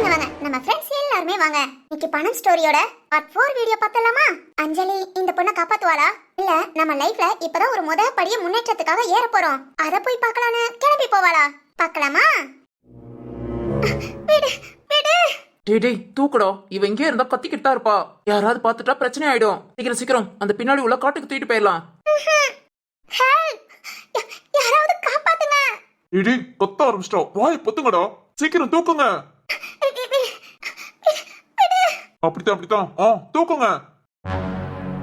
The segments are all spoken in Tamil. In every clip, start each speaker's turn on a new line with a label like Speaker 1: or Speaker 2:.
Speaker 1: வாங்க வாங்க. நம்ம ஃப்ரெண்ட்ஸ் எல்லாருமே வாங்க. இன்னைக்கு பணம் ஸ்டோரியோட பார்ட் ஃபோர் வீடியோ பார்த்தலாமா அஞ்சலி இந்த பொண்ணை காப்பாத்துவாளா? இல்ல நம்ம லைஃப்ல இப்பதான் ஒரு முத படிய முன்னேற்றத்துக்காக ஏற போறோம். அத போய் பார்க்கலான்னு கிளம்பி போவாளா? பார்க்கலாமா? விடு விடு.
Speaker 2: டேய் டேய் தூக்குடா. இவ இங்கே இருந்தா கத்திக்கிட்டு தான் இருப்பா. யாராவது பார்த்துட்டா பிரச்சனை ஆயிடும். சீக்கிரம் சீக்கிரம். அந்த பின்னாடி உள்ள காட்டுக்கு தூக்கிட்டு போயிடலாம்.
Speaker 1: யாராவது காப்பாத்துங்க.
Speaker 3: இடி கொத்த ஆரம்பிச்சிட்டோம் வாய் பொத்துங்கடா. சீக்கிரம் தூக்குங்க. அப்படித்தான் அப்படித்தான். ஆ தூக்குங்க.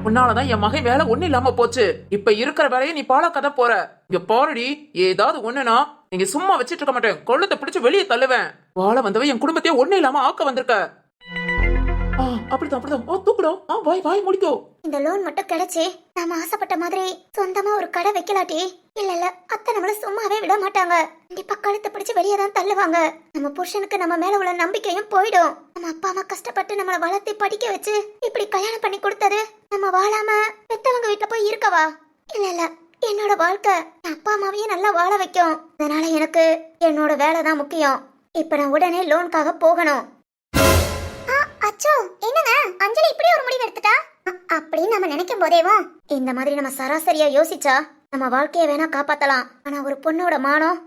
Speaker 2: உன்னாலதான் என் மகன் வேலை ஒண்ணு இல்லாம போச்சு. இப்ப இருக்கிற வேலையை நீ பாழாக்கத போற. இங்க பாருடி ஏதாவது ஒண்ணுனா நீங்க சும்மா வச்சிட்டு இருக்க மாட்டேன். கொள்ளத்தை பிடிச்சு வெளியே தள்ளுவேன். வாழ வந்தவ என் குடும்பத்தையே ஒண்ணு இல்லாம ஆக்க வந்திருக்க. அப்படிதான் அப்படிதான். ஆ தூக்குடா. ஆ வாய் வாய் முடிக்கோ.
Speaker 1: இந்த லோன் மட்டும் கிடைச்சு நாம ஆசைப்பட்ட மாதிரி சொந்தமா ஒரு கடை வைக்கலாட்டி. இல்ல இல்ல அத்தை நம்மள சும்மாவே விட மாட்டாங்க. கண்டிப்பா கழுத்தை பிடிச்சு வெளியே தான் தள்ளுவாங்க. நம்ம புருஷனுக்கு நம்ம மேல உள்ள நம்பிக்கையும் போயிடும். நம்ம அப்பா அம்மா கஷ்டப்பட்டு நம்மள வளர்த்து படிக்க வச்சு இப்படி கல்யாணம் பண்ணி கொடுத்தது நம்ம வாழாம பெத்தவங்க வீட்டுல போய் இருக்கவா? இல்ல இல்ல என்னோட வாழ்க்கை என் அப்பா அம்மாவையும் நல்லா வாழ வைக்கும். அதனால எனக்கு என்னோட வேலை தான் முக்கியம். இப்ப நான் உடனே லோனுக்காக போகணும். அச்சோ என்னங்க? அஞ்சலி இப்படி ஒரு முடிவு எடுத்துட்டா? அப்படின்னு நம்ம நினைக்கும் போதேவும் இந்த மாதிரி நம்ம சராசரியா யோசிச்சா நம்ம வாழ்க்கைய வேணா காப்பாத்தலாம். ஆனா ஒரு பொண்ணோட மானம்?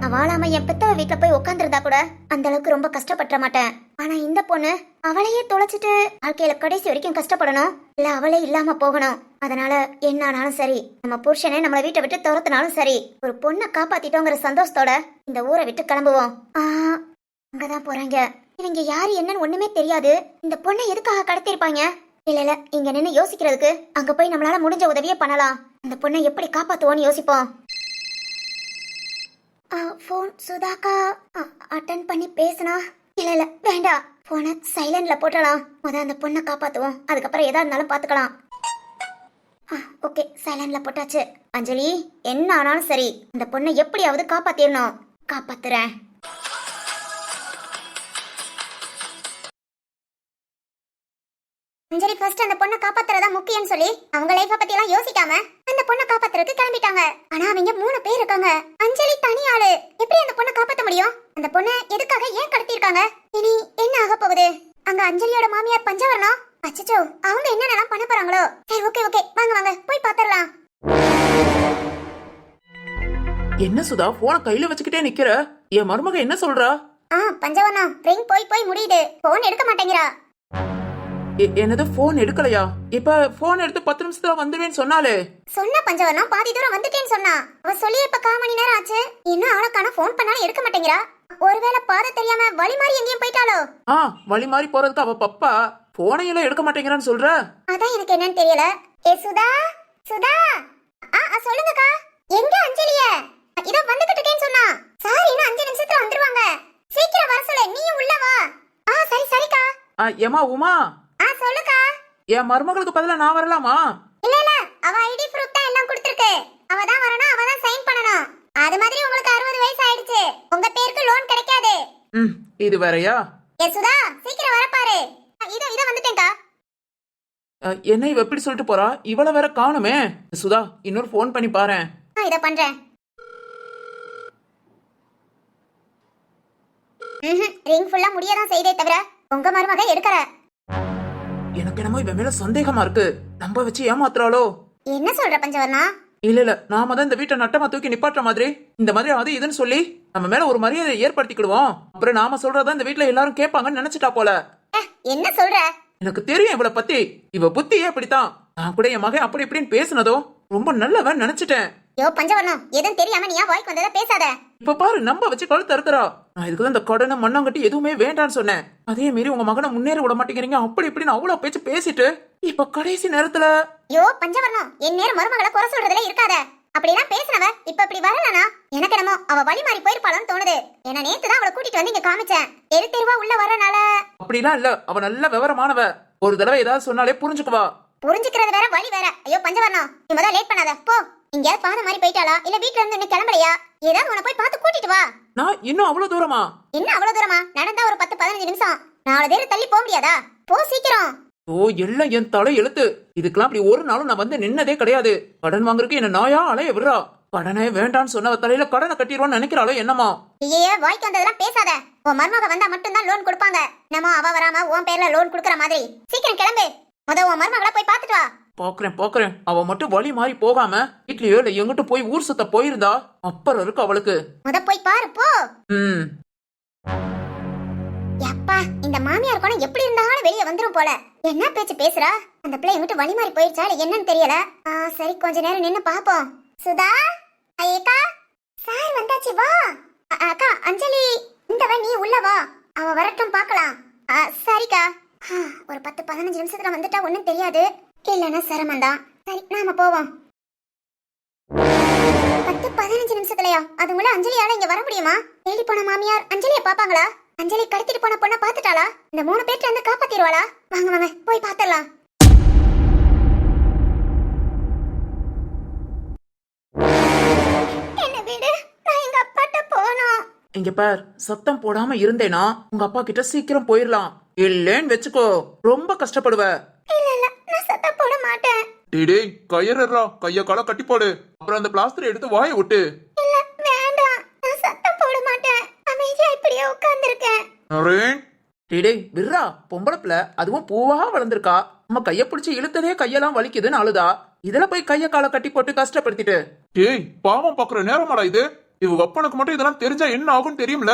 Speaker 1: நான் வாழாம என் பெத்தவ வீட்டுல போய் உட்காந்துருந்தா கூட அந்த அளவுக்கு ரொம்ப கஷ்டப்பட்ட மாட்டேன். ஆனா இந்த பொண்ணு அவளையே தொலைச்சிட்டு வாழ்க்கையில கடைசி வரைக்கும் கஷ்டப்படணும். இல்ல அவளே இல்லாம போகணும். அதனால என்ன ஆனாலும் சரி நம்ம புருஷனே நம்மள வீட்டை விட்டு துரத்துனாலும் சரி ஒரு பொண்ணை காப்பாத்திட்டோங்கிற சந்தோஷத்தோட இந்த ஊரை விட்டு கிளம்புவோம். ஆ அங்கதான் போறாங்க. இவங்க யாரு என்னன்னு ஒண்ணுமே தெரியாது. இந்த பொண்ணை எதுக்காக கடத்திருப்பாங்க இல்ல இல்ல இங்க நின்னு யோசிக்கிறதுக்கு அங்க போய் நம்மளால முடிஞ்ச உதவியே பண்ணலாம். அந்த பொண்ணை எப்படி காப்பாத்துவோம்னு யோசிப்போம். ஃபோன் சுதாக்கா. அட்டன் பண்ணி பேசினா. இல்ல இல்ல வேண்டாம் போனை சைலண்ட்ல போட்டலாம் முத அந்த பொண்ணை காப்பாத்துவோம். அதுக்கப்புறம் எதா இருந்தாலும் பாத்துக்கலாம். ஓகே சைலண்ட்ல போட்டாச்சு. அஞ்சலி என்ன ஆனாலும் சரி அந்த பொண்ணை எப்படியாவது காப்பாத்திடணும் காப்பாத்துறேன். அஞ்சலி ஃபர்ஸ்ட் அந்த பொண்ணை காப்பாத்துறதா முக்கியம்னு சொல்லி அவங்க லைஃப பத்தி எல்லாம் யோசிக்காம அந்த பொண்ணை காப்பாத்துறதுக்கு கிளம்பிட்டாங்க. ஆனா அவங்க மூணு பேர் இருக்காங்க. அஞ்சலி தனி ஆளு. எப்படி அந்த பொண்ணை காப்பாத்த முடியும்? அந்த பொண்ணை எதுக்காக ஏன் கடத்திருக்காங்க இனி என்ன ஆக போகுது? அங்க அஞ்சலியோட மாமியார் பஞ்சவரணம் அச்சச்சோ அவங்க என்னென்னலாம் பண்ண போறாங்களோ? சரி ஓகே ஓகே வாங்க வாங்க. போய் பாத்துரலாம்.
Speaker 2: என்ன சுதா போன கையில வச்சுக்கிட்டே நிக்கிற? என் மருமக என்ன சொல்றா?
Speaker 1: ஆ பஞ்சவரணம் ரிங் போய் போய் முடியுது. போன் எடுக்க மாட்டேங்கிறா.
Speaker 2: என்னது போன் எடுக்கலையா? இப்ப போன் எடுத்து பத்து நிமிஷத்துல வந்துடுவேன்னு சொன்னாலே
Speaker 1: சொன்ன பஞ்சவரணம் பாதி தூரம் வந்துட்டேன்னு சொன்னா. அவ சொல்லி இப்ப கால் மணி நேரம் ஆச்சு. இன்னும் அவளுக்கான ஃபோன் பண்ணாலும் எடுக்க மாட்டேங்கிறா. ஒருவேளை பாதை தெரியாம வழி மாறி எங்கேயும் போயிட்டாலோ
Speaker 2: ஆ வழி மாறி போறதுக்கு அவ பப்பா போனையெல்லாம் எடுக்க மாட்டேங்கிறான்னு சொல்ற?
Speaker 1: அதான் எனக்கு என்னன்னு தெரியல. ஏ சுதா? சுதா? ஆ சொல்லுங்கக்கா. எங்க அஞ்சலிய? இதோ வந்துகிட்டு இருக்கேன்னு சொன்னா. சார் இன்னும் அஞ்சு நிமிஷத்துல வந்துருவாங்க. சீக்கிரம் வர சொல்லு. நீயும் உள்ள வா. ஆ சரி சரிக்கா.
Speaker 2: ஆ, ஏம்மா உமா?
Speaker 1: சொல்லுக்கா.
Speaker 2: என் மருமகளுக்கு பதிலா நான் வரலாமா?
Speaker 1: இல்ல இல்ல. அவ ஐடி ப்ரூஃப் தான் எல்லாம் கொடுத்திருக்கு. அவ தான் வரணும் அவ தான் சைன் பண்ணணும். அது மாதிரி உங்களுக்கு அறுபது வயசு ஆயிடுச்சு. உங்க பேருக்கு லோன் கிடைக்காது.
Speaker 2: ம் இது வேறயா?
Speaker 1: ஏ சுதா சீக்கிரம் வர பாரு. இதோ இதோ வந்துட்டேன்க்கா.
Speaker 2: என்ன இவ எப்படி சொல்லிட்டு போறா? இவள வேற காணுமே. சுதா இன்னொரு ஃபோன் பண்ணி பாரேன்.
Speaker 1: ஆ இத பண்றேன். ரிங் ஃபுல்லா முடியதான் செய்தே தவிர உங்க மருமக எடுக்கற
Speaker 2: எனக்கு என்னமோ இவன் மேல சந்தேகமா இருக்கு. நம்ப வச்சு ஏமாத்துறாளோ?
Speaker 1: என்ன சொல்ற பஞ்சவர்ணா?
Speaker 2: இல்ல இல்ல நாம தான் இந்த வீட்டை நட்டமா தூக்கி நிப்பாட்டுற மாதிரி. இந்த மாதிரி அது இதுன்னு சொல்லி நம்ம மேல ஒரு மரியாதையை ஏற்படுத்திக்கிடுவோம். அப்புறம் நாம சொல்றதா இந்த வீட்ல எல்லாரும் கேட்பாங்கன்னு நினைச்சிட்டா போல.
Speaker 1: என்ன சொல்ற?
Speaker 2: எனக்கு தெரியும் இவளை பத்தி. இவ புத்தியே அப்படித்தான். நான் கூட என் மகன் அப்படி இப்படின்னு பேசுனதோ ரொம்ப நல்லவன் நினைச்சிட்டேன்.
Speaker 1: யோ பஞ்சவர்ணம் எதுவும் தெரியாம நீ ஏன் வாய்க்கு வந்ததை பேசாத.
Speaker 2: இப்ப பாரு நம்ப வச்சு கழுத்து அறுக்கிறா. நான் இதுக்கு தான் இந்த கடனை மண்ணாங்கட்டி எதுவுமே வேண்டான்னு சொன்னேன். அதே மீறி உங்க மகனை முன்னேற விட மாட்டேங்கிறீங்க. அப்படி இப்படின்னு அவ்வளவு பேச்சு பேசிட்டு இப்ப கடைசி நேரத்துல
Speaker 1: யோ பஞ்சவர்ணம். என் நேரம் மருமகளை குறை சொல்றதுல இருக்காத. அப்படிலாம் பேசினவ இப்ப இப்படி வரலனா? எனக்கு என்னமோ அவ வழி மாறி போயிருப்பாளான்னு தோணுது. ஏன்னா நேத்து தான் அவளை கூட்டிட்டு வந்து இங்க காமிச்சேன். தெரு தெருவா உள்ள வரனால
Speaker 2: அப்படிலாம் இல்ல. அவ நல்ல விவரமானவ. ஒரு தடவை ஏதாவது சொன்னாலே புரிஞ்சுக்குவா.
Speaker 1: புரிஞ்சுக்கிறது வேற வழி வேற. ஐயோ பஞ்சவர்ணம். நீ முதல்ல லேட் பண்ணாத. போ. எங்கேயாவது பாதை மாதிரி போயிட்டாளா? இல்ல வீட்ல இருந்து இன்னும் கிளம்பலையா? ஏதாவது உன்னை போய் பார்த்து கூட்டிட்டு வா.
Speaker 2: நான் இன்னும் அவ்வளவு தூரமா?
Speaker 1: என்ன அவ்வளவு தூரமா? நடந்தா ஒரு பத்து பதினஞ்சு நிமிஷம். நாலு பேர் தள்ளி போக முடியாதா? போ சீக்கிரம்.
Speaker 2: ஓ எல்லாம் என் தலை எழுத்து. இதுக்கெல்லாம் அப்படி ஒரு நாளும் நான் வந்து நின்னதே கிடையாது. கடன் வாங்குறதுக்கு என்ன நாயா அலைய விடுறா? கடனே வேண்டான்னு சொன்னவ தலையில கடனை கட்டிடுவான்னு நினைக்கிறாளோ என்னமா
Speaker 1: ஐயே வாய்க்கு வந்ததெல்லாம் பேசாத. உன் மருமக வந்தா மட்டும்தான் லோன் கொடுப்பாங்க. நம்ம அவ வராம உன் பேர்ல லோன் கொடுக்கற மாதிரி? சீக்கிரம் கிளம்பு. முத உன் மருமகளை போய் பார்த்துட்டு வா.
Speaker 2: பாக்குறேன் பாக்குறேன். அவ மட்டும் வழி மாறி போகாம வீட்லயோ இல்ல எங்கிட்ட போய் ஊர் சுத்த போயிருந்தா அப்புறம் இருக்கு அவளுக்கு.
Speaker 1: முத போய் பாரு போ.
Speaker 2: ம்.
Speaker 1: எப்பா இந்த மாமியார் குணம் எப்படி இருந்தாலும் வெளியே வந்துரும் போல. என்ன பேச்சு பேசுறா? அந்த பிள்ளை எங்கிட்ட வழி மாறி போயிருச்சா என்னன்னு தெரியல. ஆ, சரி கொஞ்ச நேரம் நின்னு பாப்போம். சுதா ஐயக்கா சார் வந்தாச்சு வா. அக்கா அஞ்சலி இந்த வா நீ உள்ள வா. அவ வரட்டும் பார்க்கலாம் சரிக்கா. ஒரு பத்து பதினஞ்சு நிமிஷத்துல வந்துட்டா ஒண்ணும் தெரியாது. இல்லைன்னா சிரமம்தான். சரி நாம போவோம். பத்து பதினஞ்சு நிமிஷத்துலயா? அதுக்குள்ள அஞ்சலியால இங்க வர முடியுமா? தேடி போன மாமியார் அஞ்சலிய பாப்பாங்களா? அஞ்சலி கடத்திட்டு போன பொண்ண பாத்துட்டாளா இந்த மூணு பேர்ட்ட இருந்து காப்பாத்திடுவாளா? வாங்க வாங்க போய் போனோம்
Speaker 2: இங்க பார் சத்தம் போடாம இருந்தேனா உங்க அப்பா கிட்ட சீக்கிரம் போயிரலாம். இல்லேன்னு வச்சுக்கோ ரொம்ப கஷ்டப்படுவ.
Speaker 1: இல்ல இல்ல நான் சத்தம் போட மாட்டேன்.
Speaker 3: டேய் டேய் கைய கால கட்டி போடு. அப்புறம் அந்த பிளாஸ்டர் எடுத்து வாயை விட்டு.
Speaker 1: இல்ல வேண்டாம். நான் சத்தம் போட மாட்டேன். அமைதியா இப்படியே உட்கார்ந்திருக்கேன்.
Speaker 3: நரேன்
Speaker 2: டேய் டேய் விர்ரா பொம்பளை பிள்ளை அதுவும் பூவா வளர்ந்திருக்கா. நம்ம கைய பிடிச்சு இழுத்ததே கையெல்லாம் வலிக்குதுன்னு அழுதா. இதுல போய் கைய காலை கட்டி போட்டு கஷ்டப்படுத்திட்டு.
Speaker 3: டேய் பாவம் பாக்குற நேரமாடா இது. இவங்க அப்பனுக்கு மட்டும் இதெல்லாம் தெரிஞ்சா என்ன ஆகும் தெரியும்ல.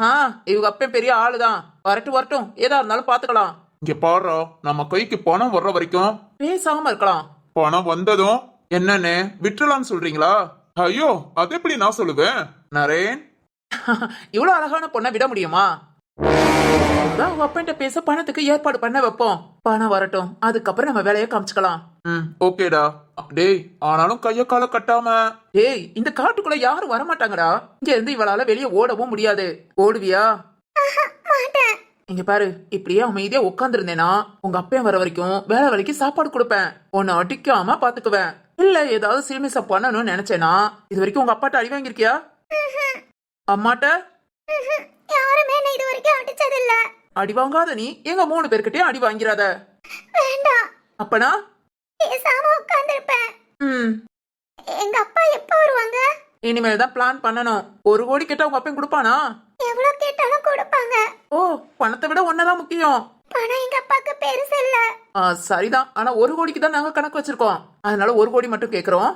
Speaker 2: ஆ இவங்க அப்பன் பெரிய ஆளுதான். வரட்டும் வரட்டும். ஏதா இருந்தாலும் பாத்துக்கலாம்.
Speaker 3: இங்க பாடுறா நம்ம கைக்கு பணம் வர்ற வரைக்கும்
Speaker 2: பேசாம இருக்கலாம்.
Speaker 3: பணம் வந்ததும் என்னன்னு விட்டுலான்னு சொல்றீங்களா? ஐயோ அது எப்படி நான் சொல்லுவேன்? நரேன்.
Speaker 2: இவ்வளவு அழகான பொண்ணை விட முடியுமா? அதான் அப்பன்ட்ட பேச பணத்துக்கு ஏற்பாடு பண்ண வைப்போம். பணம் வரட்டும். அதுக்கப்புறம் நம்ம வேலையை காமிச்சுக்கலாம்.
Speaker 3: ம் ஓகேடா. டேய் ஆனாலும் கைய கால கட்டாம.
Speaker 2: ஏய் இந்த காட்டுக்குள்ள யாரும் வரமாட்டாங்கடா. இங்க இருந்து இவளால வெளியே ஓடவும் முடியாது. ஓடுவியா?
Speaker 1: மாட்டேன்.
Speaker 2: இங்க பாரு இப்படியே அமைதியா உட்காந்துருந்தேனா உங்க அப்பன் வர வரைக்கும் வேலை வேலைக்கு சாப்பாடு கொடுப்பேன். உன்னை அடிக்காம பாத்துக்குவேன். இல்ல ஏதாவது சிறுமிசா பண்ணணும்னு நினைச்சேனா இது வரைக்கும் உங்க அப்பாட்ட அடி வாங்கியிருக்கியா? அம்மாட்ட.
Speaker 1: யாருமே இது வரைக்கும் அடிச்சதில்ல.
Speaker 2: அடி வாங்காத நீ எங்க மூணு பேர்கிட்டயும் அடி வாங்கிறாத
Speaker 1: வேண்டாம்.
Speaker 2: அப்பனா?
Speaker 1: பேசாம உட்கார்ந்திருப்பேன்
Speaker 2: ம்.
Speaker 1: எங்க அப்பா எப்ப வருவாங்க?
Speaker 2: இனிமேல் தான் பிளான் பண்ணணும். ஒரு கோடி கேட்டா உங்க அப்பன் கொடுப்பானா?
Speaker 1: எவ்வளவு கேட்டாலும் கொடுப்பாங்க.
Speaker 2: ஓ பணத்தை விட ஒன்னதான் முக்கியம்.
Speaker 1: பணம் எங்க அப்பாக்கு பெருசு இல்ல.
Speaker 2: ஆ, சரிதான். ஆனா ஒரு கோடிக்கு தான் நாங்க கணக்கு வச்சிருக்கோம். அதனால ஒரு கோடி மட்டும் கேக்குறோம்.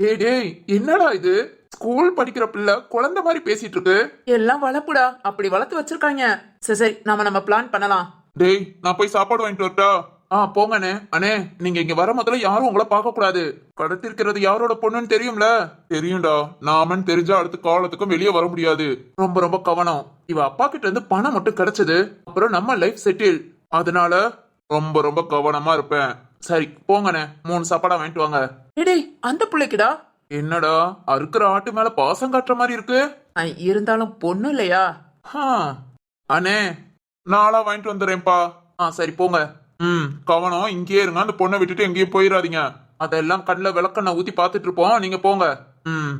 Speaker 3: ஏய் டேய் என்னடா இது? ஸ்கூல் படிக்கிற பிள்ளை குழந்தை மாதிரி பேசிட்டு இருக்கு.
Speaker 2: எல்லாம் வளர்ப்புடா அப்படி வளர்த்து வச்சிருக்காங்க. சரி சரி நம்ம நம்ம பிளான் பண்ணலாம்.
Speaker 3: டேய் நான் போய் சாப்பாடு வாங்கிட்டு வரட்டா? ஆ போங்கண்ணே. அண்ணே நீங்க இங்க வர முதல்ல யாரும் உங்களை பார்க்க கூடாது கடத்திருக்கிறது யாரோட பொண்ணுன்னு தெரியும்ல? தெரியும்டா. நாமன்னு தெரிஞ்சா அடுத்த காலத்துக்கும் வெளியே வர முடியாது. ரொம்ப ரொம்ப கவனம். இவ அப்பா கிட்ட இருந்து பணம் மட்டும் கிடைச்சது. அப்புறம் நம்ம லைஃப் செட்டில் அதனால ரொம்ப ரொம்ப கவனமா இருப்பேன். சரி போங்கண்ணே. மூணு சாப்பாடா வாங்கிட்டு வாங்க.
Speaker 2: டேய் அந்த பிள்ளைக்குடா.
Speaker 3: என்னடா அறுக்கிற ஆட்டு மேல பாசம் காட்டுற மாதிரி இருக்கு?
Speaker 2: இருந்தாலும் பொண்ணு இல்லையா.
Speaker 3: அண்ணே நாளா வாங்கிட்டு வந்துடுறேன்ப்பா. ஆ சரி போங்க. ம். கவனம் இங்கேயே இருங்க. அந்த பொண்ணை விட்டுட்டு எங்கேயும் போயிடாதீங்க அதெல்லாம் கண்ணில் விளக்கண்ண ஊத்தி பார்த்துட்டு இருப்போம் நீங்க போங்க. ம்.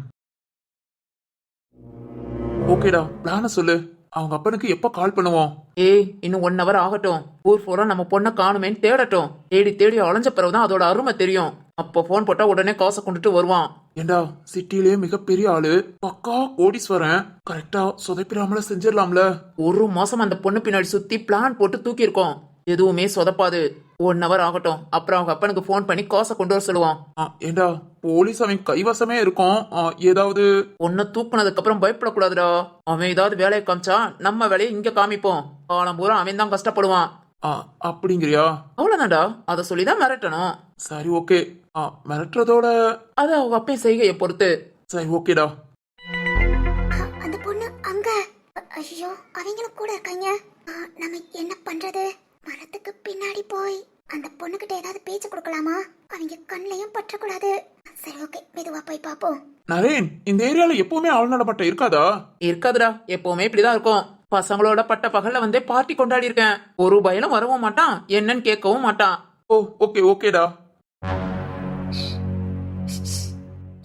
Speaker 3: ஓகேடா. பிளான சொல்லு. அவங்க அப்பனுக்கு எப்ப கால் பண்ணுவோம்?
Speaker 2: ஏய் இன்னும் ஒன் ஹவர் ஆகட்டும். ஊர் பூரா நம்ம பொண்ணை காணுமேன்னு தேடட்டும். தேடி தேடி அலைஞ்ச பிறகுதான் அதோட அருமை தெரியும். அப்போ ஃபோன் போட்டா உடனே காசை கொண்டுட்டு வருவான்.
Speaker 3: ஏண்டா சிட்டிலே மிகப்பெரிய ஆளு. பக்கா கோடீஸ்வரன். கரெக்டா சொதப்பிடாமல செஞ்சிடலாம்ல.
Speaker 2: ஒரு மாசம் அந்த பொண்ணு பின்னாடி சுத்தி பிளான் போட்டு தூக்கி இருக்கோம் எதுவுமே சொதப்பாது. ஒன் ஹவர் ஆகட்டும். அப்புறம் அவங்க அப்பனுக்கு ஃபோன் பண்ணி காசை கொண்டு வர சொல்லுவான்.
Speaker 3: ஆ, ஏண்டா? போலீஸ் அவன் கைவசமே இருக்கும் ஆ, ஏதாவது?
Speaker 2: பொண்ணை தூக்குனதுக்கு அப்புறம் பயப்படக்கூடாதுடா. அவன் ஏதாவது வேலையை காமிச்சா நம்ம வேலையை இங்க காமிப்போம். காலம் பூரா அவன் தான் கஷ்டப்படுவான்.
Speaker 3: ஆ, அப்படிங்கிறியா?
Speaker 2: அவ்வளவுதான்டா. அதை சொல்லிதான் மிரட்டணும்.
Speaker 3: சரி ஓகே. ஆ மிரட்டுறதோட?
Speaker 2: அது அவங்க அப்பன் செய்கையை பொறுத்து.
Speaker 3: சரி ஓகேடா.
Speaker 1: அந்த பொண்ணு அங்க. ஐயோ அவங்களும் கூட இருக்காங்க. நம்ம என்ன பண்றது? மரத்துக்கு பின்னாடி போய் அந்த பொண்ணுகிட்ட ஏதாவது பேச்சு கொடுக்கலாமா? அவங்க கண்ணையும் பற்றக்கூடாது. சரி ஓகே மெதுவா போய் பாப்போம்
Speaker 3: நரேன் இந்த ஏரியால எப்பவுமே ஆள் நடமாட்டம் இருக்காதா?
Speaker 2: இருக்காதுடா எப்பவுமே இப்படிதான் இருக்கும். பசங்களோட பட்ட பகல்ல வந்தே பார்ட்டி கொண்டாடி இருக்கேன். ஒரு பயலும் வரவும் மாட்டான் என்னன்னு கேட்கவும் மாட்டான்.
Speaker 3: ஓ ஓகே ஓகேடா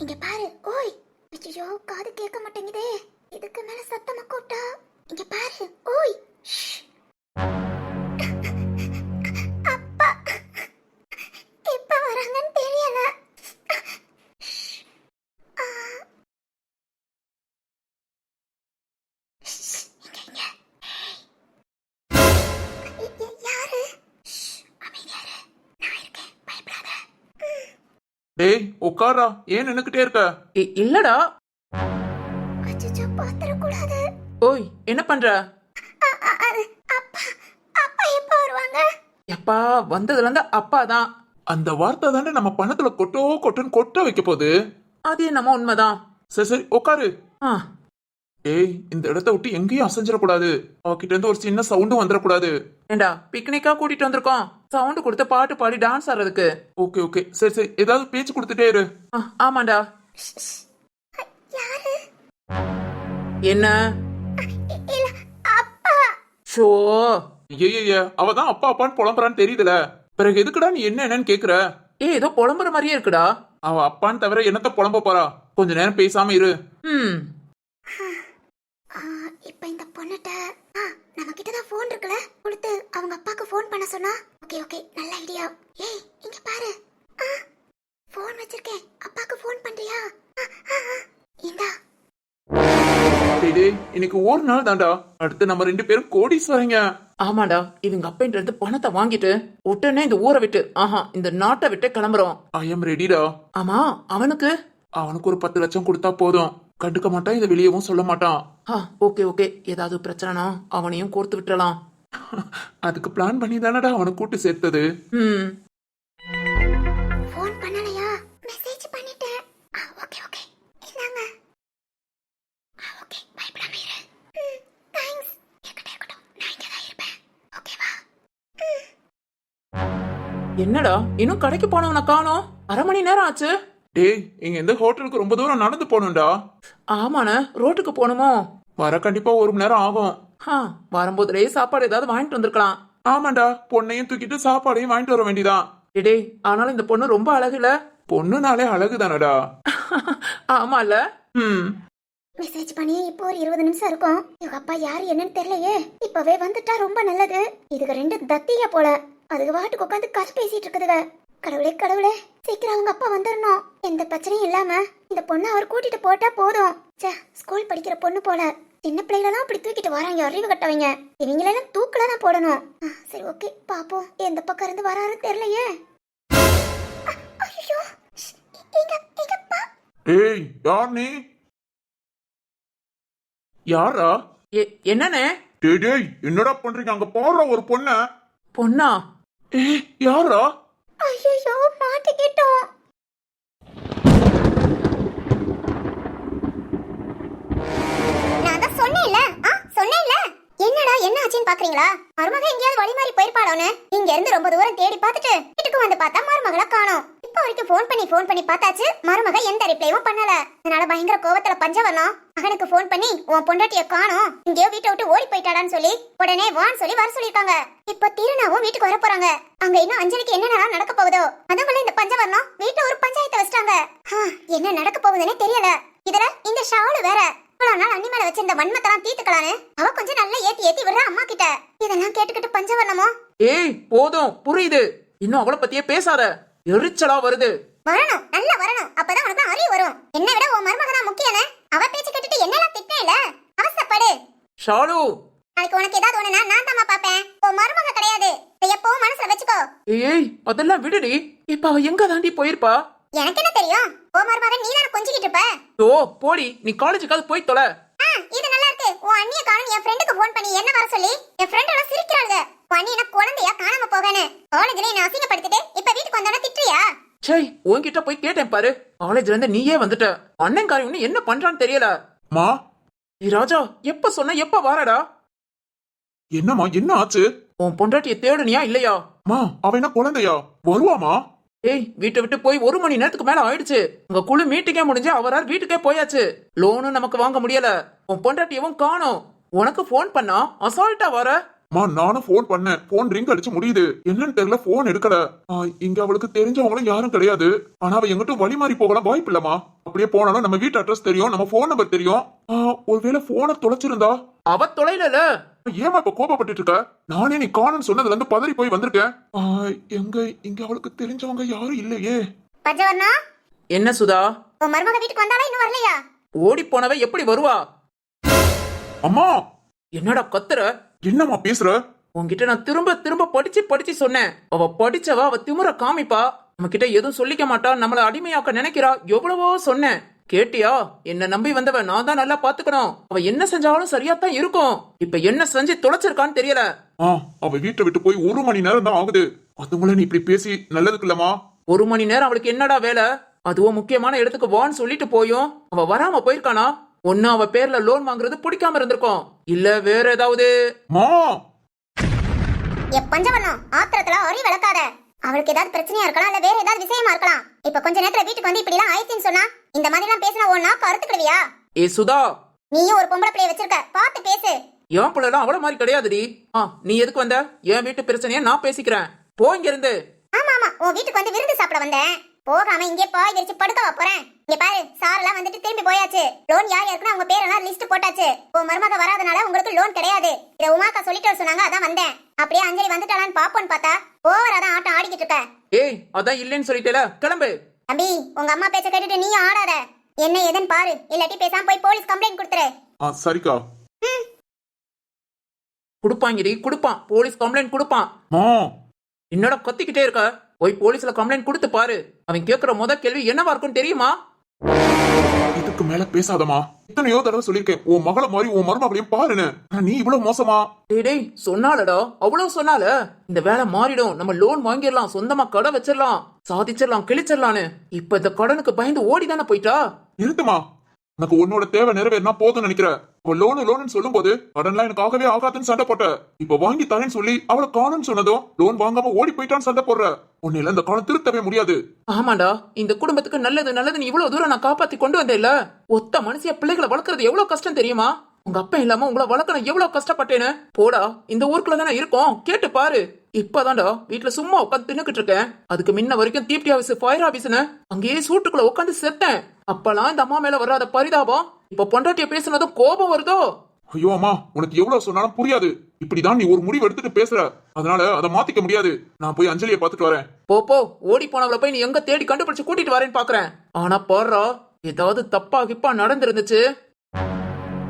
Speaker 1: இங்க பாரு ஓய். ஐயோ காது கேட்க மாட்டேங்குதே. இதுக்கு மேல சத்தமா கூப்பிட்டா? இங்க பாரு ஓய்.
Speaker 3: உட்காரா? ஏன் நின்னுக்கிட்டே இருக்க?
Speaker 2: இல்லடா. ஓய் என்ன பண்ற?
Speaker 1: எப்பா
Speaker 2: வந்ததுல இருந்து அப்பா தான்.
Speaker 3: அந்த வார்த்தை தானே நம்ம பணத்துல கொட்டோ கொட்டுன்னு கொட்ட வைக்க போகுது?
Speaker 2: அது என்னமோ உண்மைதான்.
Speaker 3: சரி சரி உட்காரு.
Speaker 2: ஆ.
Speaker 3: ஏய் இந்த இடத்த விட்டு எங்கேயும் அசைஞ்சிடக்கூடாது. அவகிட்ட இருந்து ஒரு சின்ன சவுண்டும் வந்துடக்கூடாது.
Speaker 2: ஏண்டா பிக்னிக்கா கூட்டிட்டு வந்திருக்கோம். சவுண்ட் கொடுத்து பாட்டு பாடி டான்ஸ் ஆடுறதுக்கு.
Speaker 3: Okay okay. சரி சரி. ஏதாவது பேச்சு கொடுத்துட்டே இரு.
Speaker 2: ஆ, ஆமாண்டா.
Speaker 1: யாரு?
Speaker 2: என்ன?
Speaker 1: இ- இல்ல அப்பா.
Speaker 2: ஷோ.
Speaker 3: ஐயய்ய அவ தான் அப்பா அப்பான்னு புலம்புறான்னு தெரியுதுல. பிறகு எதுக்குடா நீ என்ன என்னன்னு கேக்குற?
Speaker 2: ஏ ஏதோ புலம்புற மாதிரியே இருக்குடா.
Speaker 3: அவ அப்பான்னு தவிர என்னத்த புலம்ப போறா? கொஞ்ச நேரம் பேசாம இரு.
Speaker 2: ம்.
Speaker 1: இப்ப இந்த பொண்ணுட்ட ஆ, நம்ம கிட்ட தான் போன் இருக்குல்ல? கொடுத்து அவங்க அப்பாக்கு ஃபோன் பண்ண சொன்னா? ஓகே ஓகே நல்ல ஐடியா ஏய் இங்க பாரு. ஆ ஃபோன் வச்சிருக்கேன். அப்பாக்கு ஃபோன் பண்றியா? ஆ, ஆ, ஆ. இந்தா.
Speaker 3: இன்னைக்கு ஒரு நாள் தான்டா. அடுத்து நம்ம ரெண்டு பேரும் கோடீஸ்வரங்க.
Speaker 2: ஆமாடா இவங்க இருந்து பணத்தை வாங்கிட்டு உடனே இந்த ஊரை விட்டு ஆஹா இந்த நாட்டை விட்டு கிளம்புறோம்.
Speaker 3: ஐ எம் ரெடிடா
Speaker 2: ஆமா அவனுக்கு?
Speaker 3: அவனுக்கு ஒரு பத்து லட்சம் கொடுத்தா போதும். கண்டுக்க மாட்டான் இதை வெளியவும் சொல்ல மாட்டான்.
Speaker 2: ஆ ஓகே ஓகே. ஏதாவது பிரச்சனைனா அவனையும் கோர்த்து விட்டுறலாம்.
Speaker 3: அதுக்கு பிளான் பண்ணி தானடா அவனை கூட்டு சேர்த்தது.
Speaker 2: ம்.
Speaker 1: ஃபோன் பண்ணலையா? மெசேஜ் பண்ணிட்டேன். ஆ ஓகே ஓகே. இந்தாங்க. ஆ ஓகே. பயப்படாம இரு. தேங்க்ஸ் இருக்கட்டும் இருக்கட்டும். நான் இங்க தான் இருப்பேன். ஓகேவா
Speaker 2: என்னடா? இன்னும் கடைக்கு போனவனை காணோம். அரை மணி நேரம் ஆச்சு.
Speaker 3: டேய் இங்க இந்த ஹோட்டலுக்கு ரொம்ப தூரம் நடந்து போகணும்டா.
Speaker 2: ஆமாண்ணே ரோட்டுக்கு போகணுமோ?
Speaker 3: வர கண்டிப்பா ஒரு மணி நேரம் ஆகும்.
Speaker 2: ஆ வரும்போதுலயே சாப்பாடு ஏதாவது வாங்கிட்டு வந்திருக்கலாம்.
Speaker 3: ஆமாண்டா பொண்ணையும் தூக்கிட்டு சாப்பாடையும் வாங்கிட்டு வர வேண்டியதான்
Speaker 2: டேய் ஆனாலும் இந்த பொண்ணு ரொம்ப அழகுல.
Speaker 3: பொண்ணுனாலே அழகு தானடா.
Speaker 2: ஆமால.
Speaker 3: ம்.
Speaker 1: மெசேஜ் பண்ணி இப்போ ஒரு இருபது நிமிஷம் இருக்கும். இவங்க அப்பா யாரு என்னன்னு தெரியலையே. இப்பவே வந்துட்டா ரொம்ப நல்லது. இதுக்கு ரெண்டு தத்திய போல. அதுக்கு வாட்டுக்கு உட்காந்து கதை பேசிட்டு இருக்குதுங்க. கடவுளே கடவுளே. சீக்கிரம் அவங்க அப்பா வந்துடணும் எந்த பிரச்சனையும் இல்லாம இந்த பொண்ணை அவர் கூட்டிட்டு போட்டா போதும். ச்சே ஸ்கூல் படிக்கிற பொண்ணு போல. சின்ன பிள்ளைகளெல்லாம் அப்படி தூக்கிட்டு வராங்க அறிவு கட்டவங்க. இவங்களெல்லாம் தூக்கில தான் போடணும். ஆ, சரி ஓகே பாப்போம். எந்த பக்கம் இருந்து வராருன்னு தெரியலையே.
Speaker 3: ஏய் யார் நீ? யாரா?
Speaker 2: என்னண்ணே?
Speaker 3: டேய் டேய் என்னடா பண்றீங்க? அங்க போடுற ஒரு பொண்ண.
Speaker 2: பொண்ணா?
Speaker 3: ஏய் யாரா?
Speaker 1: ஐயோ மாட்டிக்கிட்டோம் பாக்குறீங்களா மருமக எங்கேயாவது வழி மாறி போயிருப்பாளோன்னு? இங்க இருந்து ரொம்ப தூரம் தேடி பார்த்துட்டு வீட்டுக்கு வந்து பார்த்தா மருமகளை காணோம். இப்போ வரைக்கும் ஃபோன் பண்ணி ஃபோன் பண்ணி பார்த்தாச்சு மருமக எந்த ரிப்ளையும் பண்ணல. அதனால பயங்கர கோவத்துல பஞ்சவர்ணம் மகனுக்கு ஃபோன் பண்ணி உன் பொண்டாட்டிய காணோம். இங்கேயோ வீட்டை விட்டு ஓடி போயிட்டாடான்னு சொல்லி உடனே வான்னு சொல்லி வர சொல்லிருக்காங்க இப்ப திருநாவும் வீட்டுக்கு வர போறாங்க. அங்க இன்னும் அஞ்சலிக்கு என்னென்னலாம் நடக்க போகுதோ அதுக்குள்ள இந்த பஞ்சவர்ணம் வீட்டுல ஒரு பஞ்சாயத்தை வச்சிட்டாங்க. என்ன நடக்க போகுதுன்னே தெரியல. இதுல இந்த ஷாலு வேற. இவ்வளவு நாள் அண்ணி மேல வச்சிருந்த வன்மத்தெல்லாம் தீர்த்துக்கலான்னு அவ கொஞ்சம் நல்லா ஏத்தி ஏத்தி விடுறா அம்மா கிட்ட. இதெல்லாம் கேட்டுக்கிட்டு பஞ்சவர்ணமோ?
Speaker 2: ஏய் போதும் புரியுது. இன்னும் அவளை பத்தியே பேசாத. எரிச்சலா வருது.
Speaker 1: வரணும் நல்லா வரணும். அப்பதான் உனக்கு அறிவு வரும். என்ன விட உன் மருமக தான் முக்கியனே? அவ பேச்சு கேட்டுட்டு என்னெல்லாம் திட்டேல அவசப்படு
Speaker 2: ஷாலு.
Speaker 1: நாளைக்கு உனக்கு ஏதாவது ஒண்ணுனா நான் தாமா பாப்பேன். உன் மருமக கிடையாது. இதை எப்பவும் மனசுல வச்சுக்கோ.
Speaker 2: ஏய் அதெல்லாம் விடுடி. இப்ப அவ எங்க தாண்டி போயிருப்பா?
Speaker 1: எனக்கு என்ன தெரியும்? உன் மருமக நீ தானே கொஞ்சிக்கிட்டு இருப்ப?
Speaker 2: ஓ போடி. நீ காலேஜுக்காவது போய் தொலை.
Speaker 1: ஆ, இது நல்லா இருக்கு. உன் அண்ணிய காணும் என் ஃப்ரெண்டுக்கு ஃபோன் பண்ணி என்ன வர சொல்லி? என் ஃப்ரெண்ட் எல்லாம் சிரிக்கிறாளுங்க. உன் அண்ணி என்ன குழந்தையா? காணாம போகன்னு. காலேஜ்ல என்ன அசிங்கப்படுத்திட்டு இப்ப வீட்டுக்கு வந்தோட திட்டுறியா?
Speaker 2: சே உன்கிட்ட போய் கேட்டேன் பாரு. காலேஜ்ல இருந்து நீயே வந்துட்ட. அண்ணன் காரி என்ன பண்றான்னு தெரியல.
Speaker 3: மா.
Speaker 2: ஏய் ராஜா எப்ப சொன்ன? எப்ப வாரடா?
Speaker 3: என்னம்மா என்ன ஆச்சு?
Speaker 2: உன் பொண்டாட்டிய தேடுனியா இல்லையா?
Speaker 3: மா அவ என்ன குழந்தையா? வருவாமா
Speaker 2: ஏய் வீட்டை விட்டு போய் ஒரு மணி நேரத்துக்கு மேல ஆயிடுச்சு. உங்க குழு மீட்டிங்கே முடிஞ்சு அவரால் வீட்டுக்கே போயாச்சு. லோனும் நமக்கு வாங்க முடியல. உன் பொண்டாட்டியவும் காணோம். உனக்கு ஃபோன் பண்ணா அசால்ட்டா வர.
Speaker 3: மா நானும் ஃபோன் பண்ணேன். ஃபோன் ரிங் அடிச்சு முடியுது. என்னன்னு தெரியல ஃபோன் எடுக்கல. இங்க அவளுக்கு தெரிஞ்சவங்களும் யாரும் கிடையாது. ஆனா அவ எங்கிட்டும் வழி மாறி போகலாம் வாய்ப்பு இல்லம்மா. அப்படியே போனாலும் நம்ம வீட்டு அட்ரஸ் தெரியும் நம்ம ஃபோன் நம்பர் தெரியும். ஆ, ஒருவேளை போனை தொலைச்சிருந்தா?
Speaker 2: அவ தொலைலல?
Speaker 3: ஏமா இப்ப கோபப்பட்டு இருக்க? நானே நீ காணன்னு சொன்னதுல இருந்து பதறி போய் வந்திருக்கேன். எங்க இங்க அவளுக்கு தெரிஞ்சவங்க யாரும் இல்லையே.
Speaker 2: என்ன சுதா?
Speaker 1: மருமக வீட்டுக்கு வந்தாலும் இன்னும் வரலையா?
Speaker 2: ஓடி போனவ எப்படி வருவா?
Speaker 3: அம்மா!
Speaker 2: என்னடா கத்துற?
Speaker 3: என்னம்மா பேசுற?
Speaker 2: உன்கிட்ட நான் திரும்ப திரும்ப படிச்சு படிச்சு சொன்னேன். அவ படிச்சவ அவ திமிர காமிப்பா. நம்ம கிட்ட எதுவும் சொல்லிக்க மாட்டா நம்மள அடிமையாக்க நினைக்கிறா எவ்வளவோ சொன்னேன். கேட்டியா? என்ன நம்பி வந்தவ நான் தான் நல்லா பாத்துக்கணும். அவ என்ன செஞ்சாலும் சரியா தான் இருக்கும். இப்ப என்ன செஞ்சு தொலைச்சிருக்கான்னு தெரியல.
Speaker 3: அவ வீட்டை விட்டு போய் ஒரு மணி நேரம் தான் ஆகுது. அதுங்கள நீ இப்படி பேசி நல்லதுக்கு இல்லம்மா?
Speaker 2: ஒரு மணி நேரம் அவளுக்கு என்னடா வேலை? அதுவும் முக்கியமான இடத்துக்கு வான்னு சொல்லிட்டு போயும். அவ வராம போயிருக்கானா? ஒண்ணு அவ பேர்ல லோன் வாங்குறது பிடிக்காம இருந்திருக்கும். இல்ல வேற ஏதாவது?
Speaker 3: மா!
Speaker 1: எ பஞ்சவர்ணம் ஆத்திரத்துல அரி விளக்காத. அவளுக்கு ஏதாவது பிரச்சனையா இருக்கலாம் இல்ல வேற ஏதாவது விஷயமா இருக்கலாம். இப்ப கொஞ்ச நேரத்துல வீட்டுக்கு வந்து இப்படி எல்லாம் ஆயிடுச்சுன்னு சொன்னா இந்த மாதிரி எல்லாம் பேசினா ஒன்னா கருத்துக்கிடுவியா
Speaker 2: ஏ சுதா!
Speaker 1: நீயும் ஒரு பொம்பளை பிள்ளைய வச்சிருக்க பார்த்து பேசு.
Speaker 2: என் பிள்ளைலாம் அவள மாதிரி கிடையாதுடி. ஆ நீ எதுக்கு வந்த? என் வீட்டு பிரச்சனைய நான் பேசிக்கிறேன். போ இங்க இருந்து
Speaker 1: ஆமா ஆமா உன் வீட்டுக்கு வந்து விருந்து சாப்பிட வந்தேன். போகாம இங்கே பாய் விரிச்சு படுக்க போறேன்? இங்க பாரு சார் எல்லாம் வந்துட்டு திரும்பி போயாச்சு. லோன் யார் யாருக்குன்னு அவங்க பேரெல்லாம் லிஸ்ட் போட்டாச்சு. உன் மருமக வராதனால உங்களுக்கு லோன் கிடையாது. இத உமாக்கா சொல்லிட்டு சொன்னாங்க அதான் வந்தேன். அப்படியே அஞ்சலி வந்துட்டாளான்னு பாப்போன்னு பார்த்தா ஓவராதான் ஆட்டம் ஆடிக்கிட்டு இருக்க.
Speaker 2: ஏய் அதான் இல்லைன்னு சொல்லிட்டேல கிளம்பு.
Speaker 1: தம்பி உங்க அம்மா பேச்ச கேட்டுட்டு நீயும் ஆடாத. என்ன ஏதுன்னு பாரு. இல்லாட்டி பேசாம போய் போலீஸ் கம்ப்ளைண்ட் கொடுத்துரு.
Speaker 3: ஆ சரிக்கா.
Speaker 2: கொடுப்பாங்கடி கொடுப்பான். போலீஸ் கம்ப்ளைண்ட் கொடுப்பான். என்னடா கத்திக்கிட்டே இருக்க? போய் போலீஸ்ல கம்ப்ளைண்ட் கொடுத்து பாரு. அவன் கேக்குற முத கேள்வி என்னவா இருக்கும்னு தெரியுமா?
Speaker 3: இதுக்கு மேல பேசாதமா இத்தனையோ தடவை சொல்லியிருக்கேன் உன் மகளை மாதிரி உன் மருமகளையும் பாருன்னு. நீ இவ்வளவு மோசமா?
Speaker 2: டேய் டேய் சொன்னாலடா அவ்வளவு சொன்னால இந்த வேலை மாறிடும். நம்ம லோன் வாங்கிடலாம் சொந்தமா கடை வச்சிடலாம் சாதிச்சிடலாம் கிழிச்சிடலான்னு. இப்ப இந்த கடனுக்கு பயந்து ஓடி தானே போயிட்டா?
Speaker 3: நிறுத்துமா எனக்கு உன்னோட தேவை நிறைவேறினா போதும்னு நினைக்கிற. அவ லோனு லோனு சொல்லும் போது கடன்லாம் எனக்கு ஆகவே ஆகாதுன்னு சண்டை போட்ட. இப்ப வாங்கி தரேன்னு சொல்லி அவளை காணும்னு சொன்னதும் லோன் வாங்காம ஓடி போயிட்டான்னு சண்டை போடுற. உன்னையில இந்த காலம் திருத்தவே முடியாது.
Speaker 2: ஆமாண்டா இந்த குடும்பத்துக்கு நல்லது நல்லதுன்னு இவ்வளவு தூரம் நான் காப்பாத்தி கொண்டு வந்தேன்ல. ஒத்த மனுஷிய பிள்ளைகளை வளர்க்கறது எவ்வளவு கஷ்டம் தெரியுமா? உங்க அப்பா இல்லாம உங்களை வளர்க்க நான் எவ்வளவு கஷ்டப்பட்டேன்னு? போடா இந்த ஊருக்குள்ள தானே இருக்கோம். கேட்டு பாரு. இப்பதான்டா வீட்டுல சும்மா உட்காந்து தின்னுக்கிட்டு இருக்கேன். அதுக்கு முன்ன வரைக்கும் தீப்டி ஆபீஸ் ஃபயர் ஆபீஸ்னு அங்கேயே சூட்டுக்குள்ள உட்காந்து செத்தேன். அப்பெல்லாம் இந்த அம்மா மேல வராத பரிதாபம். இப்ப பொண்டாட்டிய பேசுனதும் கோபம் வருதோ?
Speaker 3: ஐயோ அம்மா உனக்கு எவ்வளவு சொன்னாலும் புரியாது. இப்படிதான் நீ ஒரு முடிவு எடுத்துட்டு பேசுற. அதனால அதை மாத்திக்க முடியாது. நான் போய் அஞ்சலியை பார்த்துட்டு வரேன்.
Speaker 2: போ போ. ஓடி போனவள போய் நீ எங்க தேடி கண்டுபிடிச்சு கூட்டிட்டு வரேன்னு பாக்குறேன். ஆனா பாடுறா ஏதாவது தப்பா கிப்பா நடந்திருந்துச்சு.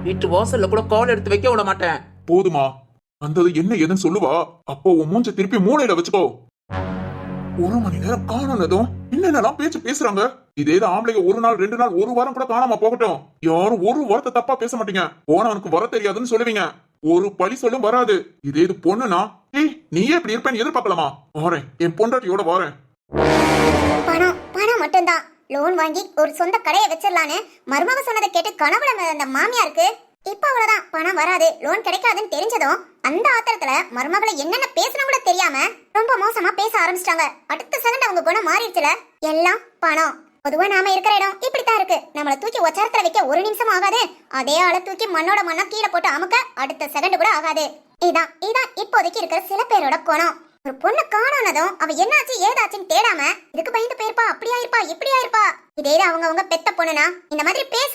Speaker 2: வீட்டு வாசல்ல கூட கால் எடுத்து வைக்க விட மாட்டேன்.
Speaker 3: போதுமா. வந்தது என்ன ஏதுன்னு சொல்லுவா. அப்போ உன் மூஞ்ச திருப்பி மூளையில வச்சுக்கோ. ஒரு மணி நேரம் காணுனதும் என்னென்னலாம் பேச்சு பேசுறாங்க. இதே தான் ஆம்பளைங்க ஒரு நாள் ரெண்டு நாள் ஒரு வாரம் கூட காணாம போகட்டும். யாரும் ஒரு வாரத்தை தப்பா பேச மாட்டீங்க. போனவனுக்கு வர தெரியாதுன்னு சொல்லுவீங்க. ஒரு பழி சொல்லும் வராது. இதே இது பொண்ணுனா ஏய் நீயே இப்படி இருப்பேன்னு எதிர்பார்க்கலாமா? வாரேன். என் பொண்டாட்டியோட வாரேன்.
Speaker 1: பணம் பணம் மட்டும்தான். லோன் வாங்கி ஒரு சொந்த கடையை வச்சிடலான்னு மருமக சொன்னதை கேட்டு கனவுல அந்த மாமியாருக்கு இப்போ அவ்வளோதான் பணம் வராது லோன் கிடைக்காதுன்னு தெரிஞ்சதும் அந்த ஆத்திரத்துல மருமகளை என்னென்ன பேசணும் கூட தெரியாம ரொம்ப மோசமா பேச ஆரம்பிச்சிட்டாங்க. அடுத்த செகண்ட் அவங்க குணம் மாறிடுச்சுல. எல்லாம் பணம். பொதுவா நாம இருக்கிற இடம் இப்படித்தான் இருக்கு. நம்மளை தூக்கி ஒச்சரத்துல வைக்க ஒரு நிமிஷம் ஆகாது. அதே ஆளை தூக்கி மண்ணோட மண்ணா கீழே போட்டு அமுக்க அடுத்த செகண்ட் கூட ஆகாது. இதான் இதான் இப்போதைக்கு இருக்கிற சில பேரோட குணம். ஒரு பொண்ணு காணோனதும் அவ என்னாச்சு ஏதாச்சுன்னு தேடாம இதுக்கு பயந்து போயிருப்பா அப்படியா இருப்பா இப்படியா இருப்பா. இதே அவங்க அவங்க பெத்த பொண்ணுனா இந்த மாதிரி பேச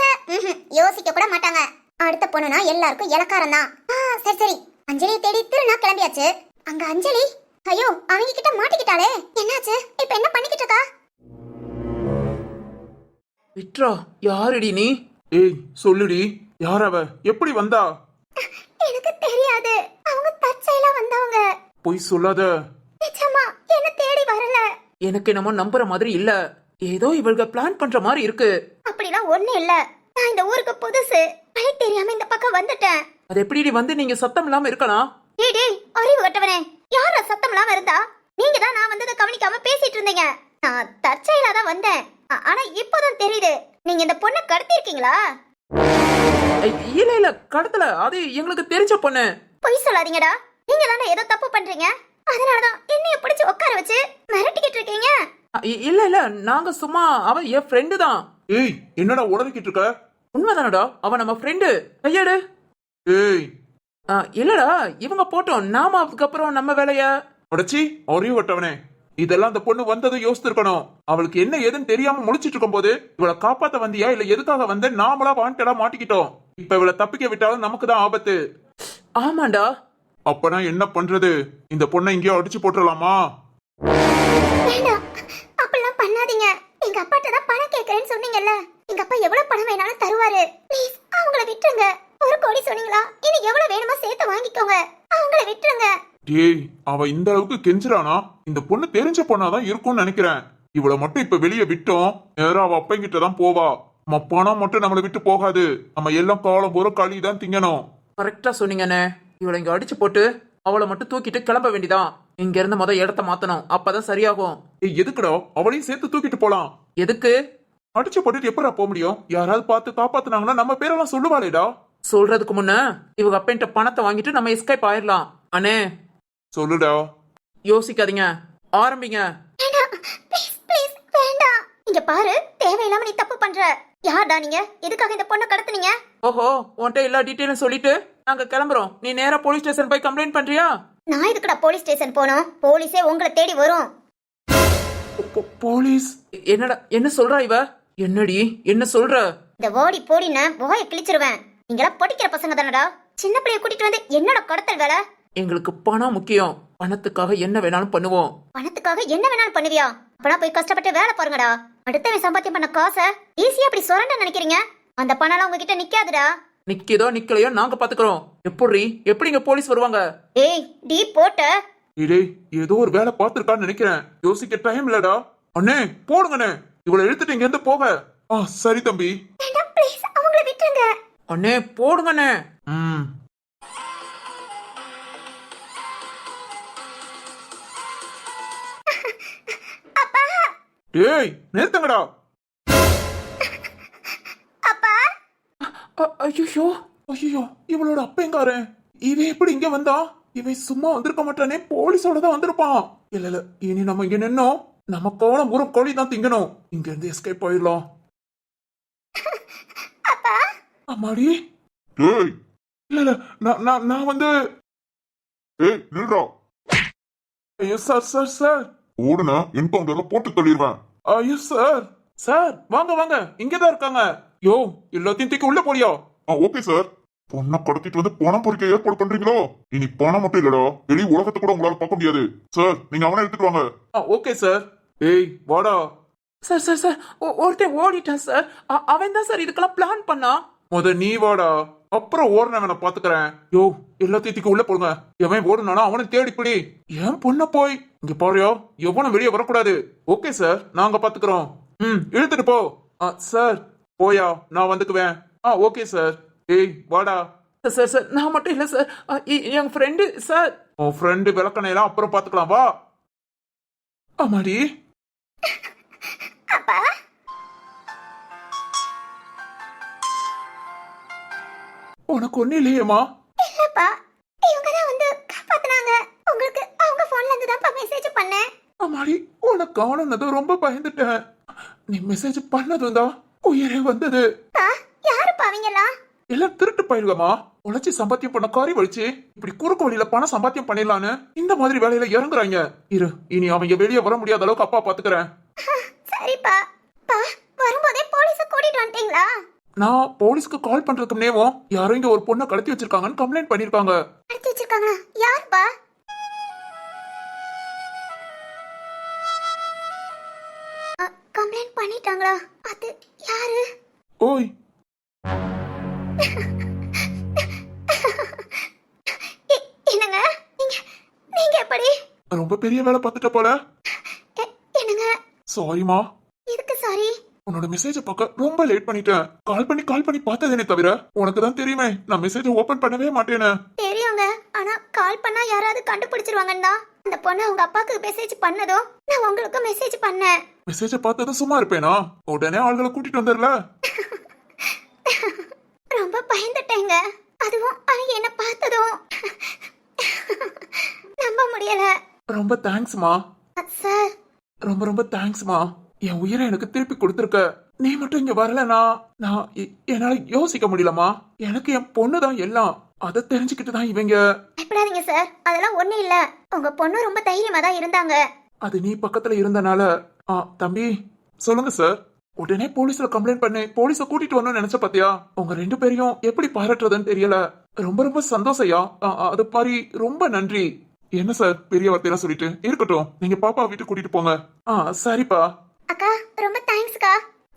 Speaker 1: யோசிக்க கூட மாட்டாங்க. அடுத்த பொண்ணுனா எல்லாருக்கும் இலக்காரம் தான். சரி சரி. அஞ்சலி தேடி திருநா கிளம்பியாச்சு. அங்க அஞ்சலி ஐயோ அவங்க கிட்ட மாட்டிக்கிட்டாளே. என்னாச்சு? இப்ப என்ன பண்ணிக்கிட்டு இருக்கா?
Speaker 2: விட்ரா யாருடி நீ?
Speaker 3: ஏய் சொல்லுடி யார் அவ? எப்படி வந்தா?
Speaker 1: எனக்கு தெரியாது. அவங்க தற்செயலா வந்தவங்க.
Speaker 3: பொய் சொல்லாத.
Speaker 1: நிஜமா? என்ன தேடி வரல?
Speaker 2: எனக்கு என்னமோ நம்புற மாதிரி இல்ல. ஏதோ இவள்க பிளான் பண்ற மாதிரி இருக்கு.
Speaker 1: அப்படிலாம் ஒண்ணு இல்ல. நான் இந்த ஊருக்கு புதுசு. வழி தெரியாம இந்த பக்கம் வந்துட்டேன்.
Speaker 2: அது எப்படி வந்து நீங்க சத்தம் இல்லாம இருக்கலாம்?
Speaker 1: டேய் டேய் அறிவு கட்டவனே. யாரா சத்தம் இல்லாம இருந்தா? நீங்க தான் நான் வந்ததை கவனிக்காம பேசிட்டு இருந்தீங்க. நான் தற்செயலா தான் வந்தேன். ஆனா இப்போதான் தெரியுது. நீங்க இந்த பொண்ணை கடத்திருக்கீங்களா
Speaker 2: இல்ல இல்ல. கடத்தல. அது எங்களுக்கு தெரிஞ்ச பொண்ணு.
Speaker 1: பொய் சொல்லாதீங்கடா. நீங்க தானே ஏதோ தப்பு பண்றீங்க? அதனாலதான் என்னைய பிடிச்சு உட்கார வச்சு மிரட்டிக்கிட்டு இருக்கீங்க.
Speaker 2: இல்ல இல்ல நாங்க சும்மா அவ என் ஃப்ரெண்டு தான்.
Speaker 3: ஏய் என்னடா உடறிக்கிட்டு இருக்க?
Speaker 2: உண்மைதானடா அவ நம்ம ஃப்ரெண்டு கையாடு.
Speaker 3: ஏய்.
Speaker 2: ஆ, இல்லடா இவங்க போட்டோம் நாம அதுக்கப்புறம் நம்ம வேலைய?
Speaker 3: அடச்சி அறிவு வட்டவனே இதெல்லாம் அந்த பொண்ணு வந்ததை யோசித்திருக்கணும். அவளுக்கு என்ன ஏதுன்னு தெரியாம முழிச்சிட்டு இருக்கும் போது இவளை காப்பாத்த வந்தியா இல்ல எதுக்காக வந்த நாமளா வாண்டடா மாட்டிக்கிட்டோம். இப்ப இவளை தப்பிக்க விட்டாலும் நமக்கு தான் ஆபத்து.
Speaker 2: ஆமாண்டா
Speaker 3: அப்பனா என்ன பண்றது? இந்த பொண்ணை இங்கேயோ அடிச்சு போட்டுடலாமா
Speaker 1: வேண்டாம் அப்படிலாம் பண்ணாதீங்க. எங்க அப்பாட்ட தான் பணம் கேக்குறேன்னு சொன்னீங்கல்ல. எங்க அப்பா எவ்வளவு பணம் வேணாலும் தருவாரு. ப்ளீஸ் அவங்கள விட்டுருங்க. ஒரு கோடி சொன்னீங்களா? இனி எவ்வளவு வேணுமோ சேர்த்து வாங்கிக்கோங்க. அவங்கள விட்டுருங்க.
Speaker 3: டேய் அவ இந்த அளவுக்கு கெஞ்சுறானா? இந்த பொண்ணு தெரிஞ்ச பொண்ணாதான் இருக்கும்னு நினைக்கிறேன். இவள மட்டும் இப்ப வெளியே விட்டோம். நேரா அவ அப்பங்கிட்ட தான் போவா. நம்ம பணம் மட்டும் நம்மளை விட்டு போகாது. நம்ம எல்லாம் காலம் பூரா களி தான் திங்கணும்
Speaker 2: கரெக்டா சொன்னீங்கண்ணே. இவளை இங்க அடிச்சு போட்டு அவளை மட்டும் தூக்கிட்டு கிளம்ப வேண்டியதான் இங்க இருந்து முத இடத்த மாத்தணும். அப்பதான் சரியாகும்.
Speaker 3: ஏய் எதுக்குடா? அவளையும் சேர்த்து தூக்கிட்டு போலாம்.
Speaker 2: எதுக்கு?
Speaker 3: அடிச்சு போட்டுட்டு எப்படா போக முடியும்? யாராவது பார்த்து காப்பாத்துனாங்கன்னா நம்ம பேரெல்லாம் சொல்லுவாளேடா.
Speaker 2: சொல்றதுக்கு முன்ன இவங்க அப்பன்ட்ட பணத்தை வாங்கிட்டு நம்ம எஸ்கேப் ஆயிடலாம் அண்ணே.
Speaker 3: சொல்லுடா.
Speaker 2: யோசிக்காதீங்க. ஆரம்பிங்க.
Speaker 1: இங்க பாரு தேவையில்லாம நீ தப்பு பண்ற. யார்டா நீங்க? எதுக்காக இந்த பொண்ணை கடத்துனீங்க?
Speaker 2: ஓஹோ உன்கிட்ட எல்லா டீட்டெயிலும் சொல்லிட்டு நாங்க கிளம்புறோம். நீ நேரா போலீஸ் ஸ்டேஷன் போய் கம்ப்ளைண்ட் பண்றியா?
Speaker 1: நான் எதுக்குடா போலீஸ் ஸ்டேஷன் போனோம்? போலீஸே உங்களை தேடி வரும்.
Speaker 3: போலீஸ்
Speaker 2: என்னடா என்ன சொல்றா இவ? என்னடி என்ன சொல்ற?
Speaker 1: இந்த ஓடி போடின போய கிழிச்சிருவேன். நீங்களாம் பொடிக்கிற பசங்க தானடா. சின்ன பிள்ளைய கூட்டிட்டு வந்து என்னோட கடத்தல் வேலை?
Speaker 2: எங்களுக்கு பணம் முக்கியம். பணத்துக்காக என்ன வேணாலும் பண்ணுவோம்.
Speaker 1: பணத்துக்காக என்ன வேணாலும் பண்ணுவியா? அப்பனா போய் கஷ்டப்பட்டு வேலை பாருங்கடா. அடுத்தவன் சம்பாத்தியம் பண்ண காசை ஈஸியா அப்படி சுரண்ட நினைக்கிறீங்க? அந்த பணம்லாம் உங்ககிட்ட நிக்காதுடா.
Speaker 2: நிக்கிதோ நிக்கலையோ நாங்க பாத்துக்கிறோம். எப்படி எப்படிங்க போலீஸ் வருவாங்க?
Speaker 1: ஏய் டீ போட்ட.
Speaker 3: இடே ஏதோ ஒரு வேலை பார்த்திருக்கான்னு நினைக்கிறேன். யோசிக்க டைம் இல்லடா. அண்ணே போடுங்கண்ணே. இவளை இழுத்துட்டு இங்க இருந்து போக. ஆ சரி தம்பி.
Speaker 1: ப்ளீஸ் அவங்கள விட்டுருங்க.
Speaker 2: அண்ணே போடுங்கண்ணே.
Speaker 3: ம். டேய் நிறுத்துங்கடா.
Speaker 2: ஐயோ
Speaker 3: ஐயோ இவளோட அப்பங்காரன். இவன் எப்படி இங்க வந்தா? இவன் சும்மா வந்திருக்க மாட்டானே போலீஸோட தான் வந்திருப்பான். இல்ல இல்ல இனி நம்ம இங்க நின்னோம். நம்ம கோலம் ஒரு கோழி தான் திங்கணும். இங்க இருந்து எஸ்கேப் ஆயிடலாம் அம்மாடி?
Speaker 4: டேய்!
Speaker 3: இல்ல இல்ல நான் நான் நான் வந்து
Speaker 4: ஏய் நில்றா.
Speaker 3: ஐயோ சார் சார் சார்.
Speaker 4: ஓடுன என்கவுண்டர்ல போட்டு தள்ளிடுவேன்.
Speaker 3: ஐயோ சார் சார் வாங்க வாங்க இங்கதான் இருக்காங்க. யோ எல்லாத்தையும் தூக்கி உள்ள போலியா
Speaker 4: ஆ ஓகே சார். பொண்ணை கடத்திட்டு வந்து பணம் பொறிக்க ஏற்பாடு பண்றீங்களோ? இனி பணம் மட்டும் இல்லடா. வெளி உலகத்தை கூட உங்களால பார்க்க முடியாது. சார் நீங்க அவனை எடுத்துட்டு வாங்க.
Speaker 3: ஆ ஓகே சார். ஏய் வாடா.
Speaker 2: சார் சார் சார் ஒருத்தன் ஓடிட்டான் சார். அவன் தான் சார் இதுக்கெல்லாம் பிளான் பண்ணா?
Speaker 3: முத நீ வாடா. அப்புறம் ஓடுனவனை பாத்துக்கறேன். யோ எல்லாத்தையும் தூக்கி உள்ள போடுங்க. எவன் ஓடுனானா அவனை தேடி பிடி. ஏன் பொண்ண போய்? இங்க பாருயோ எவனும் வெளியே வரக்கூடாது. ஓகே சார் நாங்க பாத்துக்கிறோம். ம் இழுத்துட்டு போ. ஆ சார். போயா நான் வந்துக்குவேன். ஆ ஓகே சார். ஏய் வாடா.
Speaker 2: சார், சார் சார் நான் மட்டும் இல்ல சார். என் ஃப்ரெண்டு சார்.
Speaker 3: உன் ஃப்ரெண்டு விளக்கணையெல்லாம் அப்புறம் பாத்துக்கலாம் வா. ஆமாடி
Speaker 1: அப்பா.
Speaker 3: உனக்கு ஒண்ணு இல்லையேம்மா.
Speaker 1: இல்லப்பா. இவங்க தான் வந்து காப்பாத்துனாங்க. உங்களுக்கு அவங்க போன்ல இருந்து தான் மெசேஜ் பண்ணேன்
Speaker 3: அம்மாடி உனக்கு காணுனது ரொம்ப பயந்துட்டேன். நீ மெசேஜ் பண்ணதும் தான். உயிரே வந்தது.
Speaker 1: யாருப்பா அவங்கலாம்
Speaker 3: எல்லாம் திருட்டு பயில்கமா உழைச்சி சம்பாத்தியம் பண்ண காரி வலிச்சு. இப்படி குறுக்கு வழியில பணம் சம்பாத்தியம் பண்ணிடலான்னு இந்த மாதிரி வேலையில இறங்குறாங்க. இரு இனி அவங்க வெளியே வர முடியாத அளவுக்கு அப்பா பாத்துக்கிறேன்.
Speaker 1: சரிப்பா. பா வரும்போதே போலீஸ கூட்டிட்டு வந்துட்டீங்களா?
Speaker 3: நான் போலீஸ்க்கு கால் பண்றதுக்கு முன்னேவும் யாரோ இங்க ஒரு பொண்ணை கடத்தி வச்சிருக்காங்கன்னு கம்ப்ளைண்ட் பண்ணிருக்காங்க.
Speaker 1: எடுத்து வச்சிருக்காங்களா? யாருப்பா? பண்ணிட்டாங்களா? அது யாரு?
Speaker 3: ஓய்.
Speaker 1: என்னங்க? நீங்க நீங்க எப்படி?
Speaker 3: ரொம்ப பெரிய வேலை பார்த்துட்ட போல.
Speaker 1: என்னங்க?
Speaker 3: சாரிமா
Speaker 1: எதுக்கு சாரி
Speaker 3: உன்னோட மெசேஜ பார்க்க ரொம்ப லேட் பண்ணிட்டேன். கால் பண்ணி கால் பண்ணி பார்த்ததேனே தவிர உனக்கு தான் தெரியுமே. நான் மெசேஜ் ஓபன் பண்ணவே மாட்டேனே.
Speaker 1: தெரியுங்க. ஆனா கால் பண்ணா யாராவது கண்டுபிடிச்சிருவாங்கன்னு தான். அந்த பொண்ணு அவங்க அப்பாக்கு மெசேஜ் பண்ணதும் நான் உங்களுக்கு மெசேஜ் பண்ணேன்.
Speaker 3: மெசேஜ பார்த்ததும் சும்மா இருப்பேனா? உடனே ஆள்களை கூட்டிட்டு வந்துடல?
Speaker 1: ரொம்ப பயந்துட்டேங்க. அதுவும் அவங்க என்ன பார்த்ததும். நம்ப முடியல.
Speaker 3: ரொம்ப தேங்க்ஸ்மா
Speaker 1: சார்
Speaker 3: ரொம்ப ரொம்ப தேங்க்ஸ்மா என் உயிரை எனக்கு திருப்பி கொடுத்துருக்க. நீ மட்டும் இங்க வரலனா நான் என்னால யோசிக்க முடியலமா எனக்கு என் பொண்ணு தான் எல்லாம். அதை தெரிஞ்சுக்கிட்டு தான் இவங்க.
Speaker 1: பயப்படாதீங்க சார் அதெல்லாம் ஒண்ணு இல்ல. உங்க பொண்ணு ரொம்ப தைரியமா தான் இருந்தாங்க.
Speaker 3: அது நீ பக்கத்துல இருந்தனால ஆ தம்பி சொல்லுங்க சார் உடனே போலீஸ்ல கம்ப்ளைண்ட் பண்ணி போலீஸ கூட்டிட்டு வரணும்னு நினைச்ச பாத்தியா? உங்க ரெண்டு பேரையும் எப்படி பாராட்டுறதுன்னு தெரியல. ரொம்ப ரொம்ப சந்தோஷயா? அது மாதிரி ரொம்ப நன்றி. என்ன சார் பெரிய வார்த்தையெல்லாம் சொல்லிட்டு? இருக்கட்டும். நீங்க பாப்பா வீட்டுக்கு கூட்டிட்டு போங்க. ஆ சரிப்பா.
Speaker 1: அக்கா ரொம்ப தேங்க்ஸ்க்கா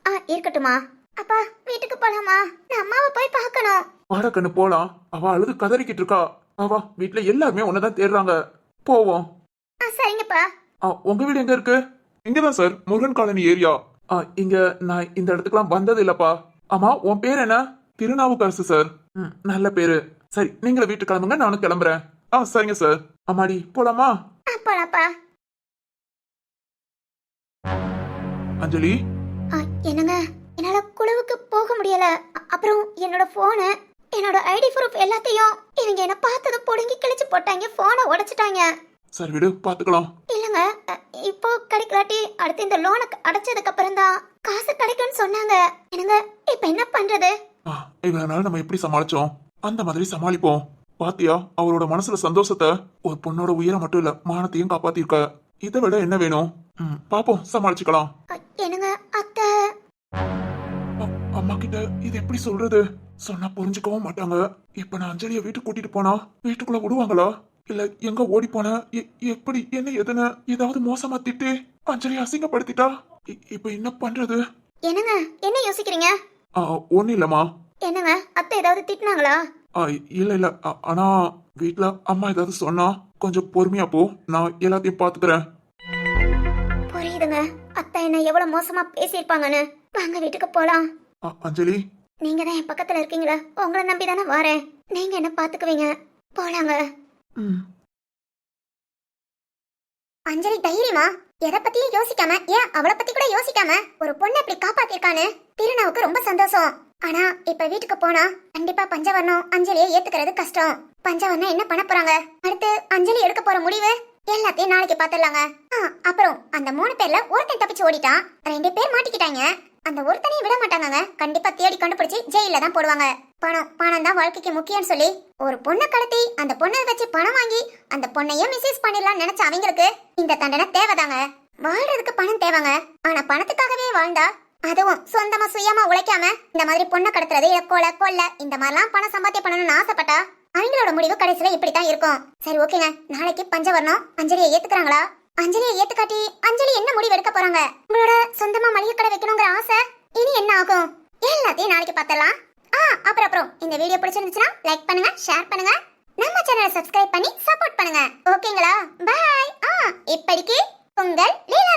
Speaker 1: ஆ இருக்கட்டுமா அப்பா வீட்டுக்கு போலாமா நான் அம்மாவை போய் பார்க்கணும்.
Speaker 3: வாடா கண்ணு போலாம். அவ அழுது கதறிக்கிட்டு இருக்கா. வா, வா. வீட்டுல எல்லாருமே உன்னதான் தேடுறாங்க. போவோம்.
Speaker 1: ஆ சரிங்கப்பா.
Speaker 3: ஆ, உங்க வீடு எங்க இருக்கு? இங்கதான் சார் முருகன் காலனி ஏரியா. ஆ, இங்க நான் இந்த இடத்துக்குலாம் வந்தது இல்லப்பா. ஆமா உன் பேர் என்ன? திருநாவுக்கரசு சார் ம், நல்ல பேரு. சரி நீங்களும் வீட்டுக்கு கிளம்புங்க. நானும் கிளம்புறேன். ஆ சரிங்க சார் அம்மாடி போலாமா?
Speaker 1: அப்போலாப்பா
Speaker 3: அஞ்சலி?
Speaker 1: ஆ, என்னங்க? என்னால குழுவுக்கு போக முடியல. அப்புறம் என்னோட போனு என்னோட ஐடி ப்ரூஃப் எல்லாத்தையும் இவங்க என்ன பார்த்தது புடுங்கி கிழிச்சு போட்டாங்க. போனை உடைச்சிட்டாங்க.
Speaker 3: சரி விடு பாத்துக்கலாம்.
Speaker 1: இல்லங்க இப்போ கிடைக்கலாட்டி அடுத்து இந்த லோனை அடைச்சதுக்கு அப்புறம் தான் காசு கிடைக்கும்னு சொன்னாங்க. என்னங்க இப்ப என்ன பண்றது?
Speaker 3: இவ்வளவு நாள் நம்ம எப்படி சமாளிச்சோம்? அந்த மாதிரி சமாளிப்போம். பாத்தியா அவரோட மனசுல சந்தோஷத்தை ஒரு பொண்ணோட உயிரை மட்டும் இல்ல மானத்தையும் காப்பாத்திருக்க. இதை விட என்ன வேணும்? பாப்போம் சமாளிச்சுக்கலாம்.
Speaker 1: என்னங்க அத்தை?
Speaker 3: அம்மா கிட்ட இது எப்படி சொல்றது? சொன்னா புரிஞ்சுக்கவும் மாட்டாங்க. இப்ப நான் அஞ்சலிய வீட்டுக்கு கூட்டிட்டு போனா வீட்டுக்குள்ள விடுவாங்களா? இல்ல எங்க ஓடி போன? எப்படி என்ன எதுன்னு ஏதாவது மோசமா திட்டு அஞ்சலி அசிங்கப்படுத்திட்டா? இப்ப என்ன பண்றது?
Speaker 1: என்னங்க என்ன யோசிக்கிறீங்க?
Speaker 3: ஆ, ஒண்ணும் இல்லம்மா.
Speaker 1: என்னங்க அத்தை ஏதாவது திட்டினாங்களா?
Speaker 3: இல்ல இல்ல. ஆனா வீட்ல அம்மா ஏதாவது சொன்னா கொஞ்சம் பொறுமையா போ. நான் எல்லாத்தையும் பாத்துக்கிறேன்.
Speaker 1: அத்தை என்ன எவ்வளவு மோசமா பேசியிருப்பாங்கன்னு? வாங்க வீட்டுக்கு போலாம்.
Speaker 3: அஞ்சலி?
Speaker 1: நீங்க தான் என் பக்கத்துல இருக்கீங்களா உங்களை நம்பி தானே வரேன். நீங்க என்ன பாத்துக்குவீங்க? போலாங்க. அஞ்சலி தைரியமா? எதை பத்தியும் யோசிக்காம ஏன் அவளை பத்தி கூட யோசிக்காம ஒரு பொண்ணை இப்படி காப்பாத்திருக்கான்னு? திருநாவுக்கு ரொம்ப சந்தோஷம். ஆனா இப்ப வீட்டுக்கு போனா கண்டிப்பா பஞ்சவர்ணம் அஞ்சலியை ஏத்துக்கிறது கஷ்டம். பஞ்சவர்ணம் என்ன பண்ண போறாங்க? அடுத்து அஞ்சலி எடுக்க போற முடிவு? எல்லாத்தையும் நாளைக்கு பாத்துடலாங்க. ஆ, அப்புறம் அந்த மூணு பேர்ல ஒருத்தன் தப்பிச்சு ஓடிட்டான் ரெண்டு பேர் மாட்டிக்கிட்டாங்க. அந்த ஒருத்தனையும் விட மாட்டாங்க கண்டிப்பா தேடி கண்டுபிடிச்சு ஜெயில தான் போடுவாங்க. பணம் பணம் தான் வாழ்க்கைக்கு முக்கியம்னு சொல்லி ஒரு பொண்ணை கடத்தி அந்த பொண்ணை வச்சு பணம் வாங்கி அந்த பொண்ணையே மிஸ்யூஸ் பண்ணிடலாம் நினைச்ச அவங்களுக்கு இந்த தண்டனை தேவைதாங்க. வாழ்றதுக்கு பணம் தேவைங்க. ஆனா பணத்துக்காகவே வாழ்ந்தா அதுவும் சொந்தமா சுயமா உழைக்காம இந்த மாதிரி பொண்ணை கடத்துறது இல்ல கொலை கொல்ல இந்த மாதிரிலாம் பணம் சம்பாத்தியம் பண்ணணும்னு ஆசைப்பட்டா அவங்களோட முடிவு கடைசியில இப்படித்தான் இருக்கும். சரி ஓகேங்க நாளைக்கு பஞ்சவர்ணம் அஞ்சலியை ஏத்துக்கிறாங்களா? அஞ்சலியை ஏத்துக்காட்டி அஞ்சலி என்ன முடிவு எடுக்க போறாங்க? உங்களோட சொந்தமா மளிகை கடை வைக்கணுங்கிற ஆசை? இனி என்ன ஆகும்? எல்லாத்தையும் நாளைக்கு பார்த்தலாம் ஆ அப்புறம் அப்புறம். இந்த வீடியோ பிடிச்சிருந்துச்சுன்னா லைக் பண்ணுங்க ஷேர் பண்ணுங்க. நம்ம சேனலை சப்ஸ்கிரைப் பண்ணி சப்போர்ட் பண்ணுங்க. ஓகேங்களா பாய் ஆ இப்படிக்கு உங்கள் லீலா